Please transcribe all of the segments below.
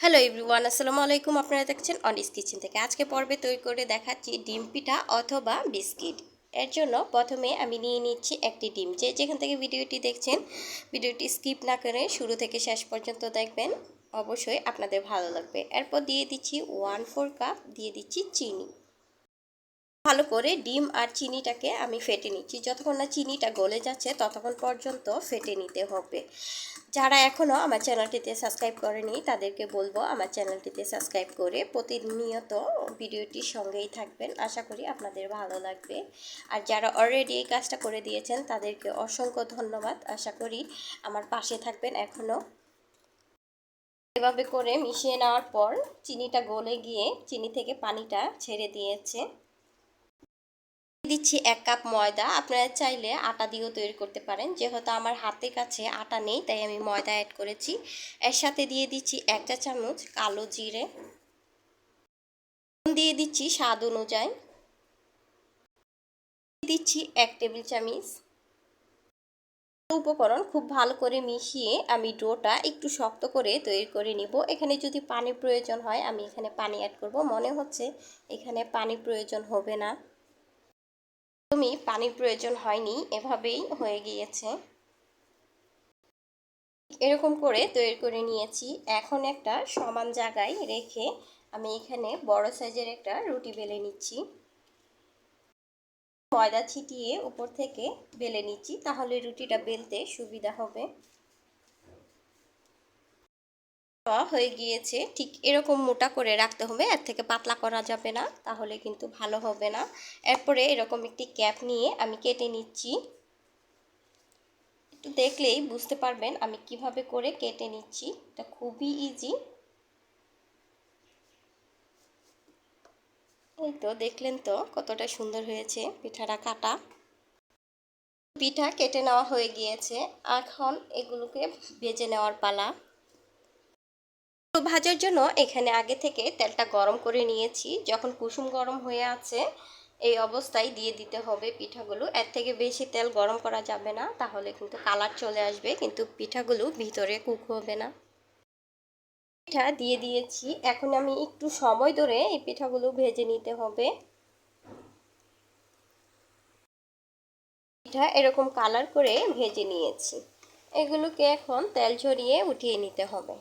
Hello everyone আসসালামু আলাইকুম। আপনারা দেখছেন অনিস কিচেন থেকে। আজকে পর্বে তৈরি করে দেখাচ্ছি ডিম পিঠা অথবা বিস্কিট। এর জন্য প্রথমে আমি নিয়ে নিচ্ছি একটি ডিম। যে যেখান থেকে ভিডিওটি দেখছেন, ভিডিওটি স্কিপ না করে শুরু থেকে শেষ পর্যন্ত দেখবেন। অবশ্যই আপনাদের ভালো লাগবে। এরপর দিয়ে দিচ্ছি ওয়ান ফোর কাপ দিয়ে দিচ্ছি চিনি। ভালো করে ডিম আর চিনিটাকে আমি ফেটে নিচ্ছি। যতক্ষণ না চিনিটা গলে যাচ্ছে, ততক্ষণ পর্যন্ত ফেটে নিতে হবে। যারা এখনও আমার চ্যানেলটিতে সাবস্ক্রাইব করেনি, তাদেরকে বলব আমার চ্যানেলটিতে সাবস্ক্রাইব করে প্রতিনিয়ত ভিডিওটির সঙ্গেই থাকবেন। আশা করি আপনাদের ভালো লাগবে। আর যারা অলরেডি এই কাজটা করে দিয়েছেন, তাদেরকে অসংখ্য ধন্যবাদ। আশা করি আমার পাশে থাকবেন এখনও এভাবে করে মিশিয়ে নেওয়ার পর চিনিটা গলে গিয়ে চিনি থেকে পানিটা ছেড়ে দিয়েছে। দিচ্ছি এক কাপ ময়দা। আপনারা চাইলে আটা দিয়েও তৈরি করতে পারেন। যেহেতু আমার হাতের কাছে আটা নেই, তাই আমি ময়দা অ্যাড করেছি। এর সাথে দিয়ে দিচ্ছি একটা চামচ কালো জিরে। দিয়ে দিচ্ছি স্বাদ অনুযায়ী। দিচ্ছি এক টেবিল চামচ। উপকরণ খুব ভালো করে মিশিয়ে আমি ডোটা একটু শক্ত করে তৈরি করে নিব। এখানে যদি পানি প্রয়োজন হয়, আমি এখানে পানি অ্যাড করব। মনে হচ্ছে এখানে পানি প্রয়োজন হবে না। তুমি পানির প্রয়োজন হয়নি, এভাবেই হয়ে গিয়েছে। এরকম করে তৈরি করে নিয়েছি। এখন একটা সমান জায়গায় রেখে আমি এখানে বড় সাইজের একটা রুটি বেলে নিচ্ছি। ময়দা ছিটিয়ে উপর থেকে বেলে নিচ্ছি, তাহলে রুটিটা বেলতে সুবিধা হবে। হয়ে গিয়েছে, ঠিক এরকম মোটা করে রাখতে হবে, এর থেকে পাতলা করা যাবে না, তাহলে কিন্তু ভালো হবে না। এরপরে এরকম একটি ক্যাপ নিয়ে আমি কেটে নিচ্ছি। একটু দেখলেই বুঝতে পারবেন আমি কীভাবে করে কেটে নিচ্ছি, এটা খুবই ইজি এই তো দেখলেন তো কতটা সুন্দর হয়েছে পিঠাটা কাটা পিঠা কেটে নেওয়া হয়ে গিয়েছে, এখন এগুলোকে ভেজে নেওয়ার পালা। ভাজার জন্য এখানে আগে থেকে তেলটা গরম করে নিয়েছি। যখন কুসুম গরম হয়ে আছে, এই অবস্থায় দিয়ে দিতে হবে পিঠাগুলো। এর থেকে বেশি তেল গরম করা যাবে না, তাহলে কিন্তু কালার চলে আসবে, কিন্তু পিঠাগুলো ভিতরে কুক হবে না। পিঠা দিয়ে দিয়েছি। এখন আমি একটু সময় ধরে এই পিঠাগুলো ভেজে নিতে হবে। পিঠা এরকম কালার করে ভেজে নিয়েছি। এগুলোকে এখন তেল ঝরিয়ে উঠিয়ে নিতে হবে।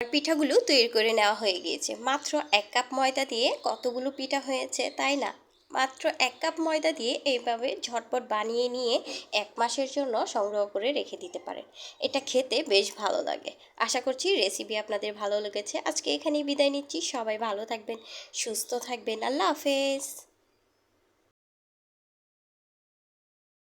পিঠাগুলো তৈরি করে নেওয়া হয়ে গিয়েছে। মাত্র এক কাপ ময়দা দিয়ে কতগুলো পিঠা হয়েছে তাই না? মাত্র এক কাপ ময়দা দিয়ে এইভাবে ঝটপট বানিয়ে নিয়ে এক মাসের জন্য সংগ্রহ করে রেখে দিতে পারেন। এটা খেতে বেশ ভালো লাগে। আশা করছি রেসিপি আপনাদের ভালো লেগেছে। আজকে এখানেই বিদায় নিচ্ছি। সবাই ভালো থাকবেন, সুস্থ থাকবেন। আল্লাহ হাফেজ।